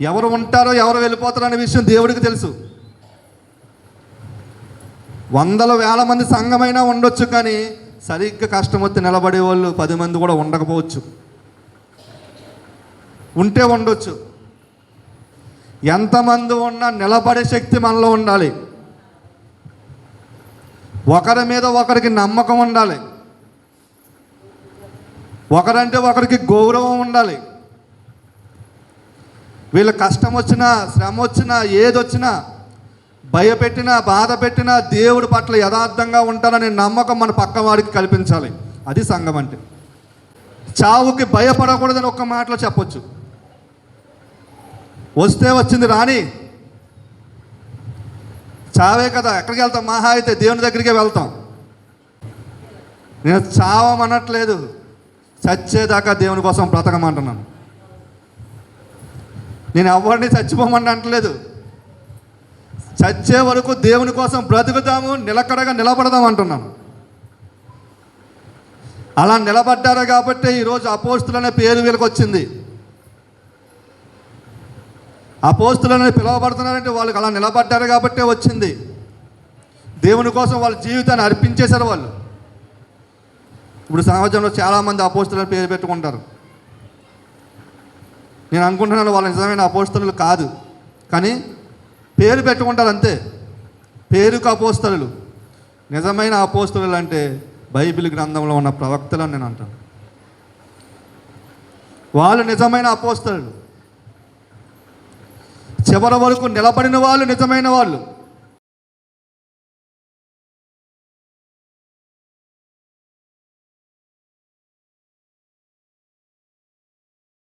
ఎవరు ఉంటారో ఎవరు వెళ్ళిపోతారో అనే విషయం దేవుడికి తెలుసు. వందల వేల మంది సంఘమైనా ఉండొచ్చు కానీ సరిగ్గా కష్టం వచ్చి నిలబడే వాళ్ళు పది మంది కూడా ఉండకపోవచ్చు. ఉంటే ఉండొచ్చు. ఎంతమంది ఉన్నా నిలబడే శక్తి మనలో ఉండాలి. ఒకరి మీద ఒకరికి నమ్మకం ఉండాలి. ఒకరంటే ఒకరికి గౌరవం ఉండాలి. వీళ్ళ కష్టం వచ్చినా శ్రమ వచ్చినా ఏదొచ్చినా భయపెట్టినా బాధ పెట్టినా దేవుడి పట్ల యథార్థంగా ఉంటారనే నమ్మకం మన పక్కవాడికి కల్పించాలి. అది సంఘం అంటే. చావుకి భయపడకూడదని ఒక్క మాటలో చెప్పొచ్చు. వస్తే వచ్చింది రాని చావే కదా ఎక్కడికి వెళ్తాం? మహా అయితే దేవుని దగ్గరికే వెళ్తాం. నేను చావమనట్లేదు. చచ్చేదాకా దేవుని కోసం బ్రతకమంటున్నాను. నేను ఎవరిని చచ్చిపోమని అంటలేదు. చచ్చే వరకు దేవుని కోసం బ్రతుకుతాము నిలకడగా నిలబడదాం అంటున్నాను. అలా నిలబడ్డారు కాబట్టి ఈరోజు అపోస్తులనే పేరు వీళ్ళకి వచ్చింది అపోస్తులని పిలువబడుతున్నారంటే వాళ్ళకి అలా నిలబడ్డారు కాబట్టే వచ్చింది. దేవుని కోసం వాళ్ళ జీవితాన్ని అర్పించేశారు వాళ్ళు. ఇప్పుడు సమాజంలో చాలామంది అపోస్తులని పేరు పెట్టుకుంటారు. నేను అనుకుంటున్నాను వాళ్ళ నిజమైన అపోస్తలు కాదు. కానీ పేరు పెట్టుకుంటారు అంతే. పేరుకు అపోస్తలు నిజమైన అపోస్తలు అంటే బైబిల్ గ్రంథంలో ఉన్న ప్రవక్తలు అని నేను అంటాను. వాళ్ళు నిజమైన అపోస్తలు చివరి వరకు నిలబడిన వాళ్ళు నిజమైన వాళ్ళు.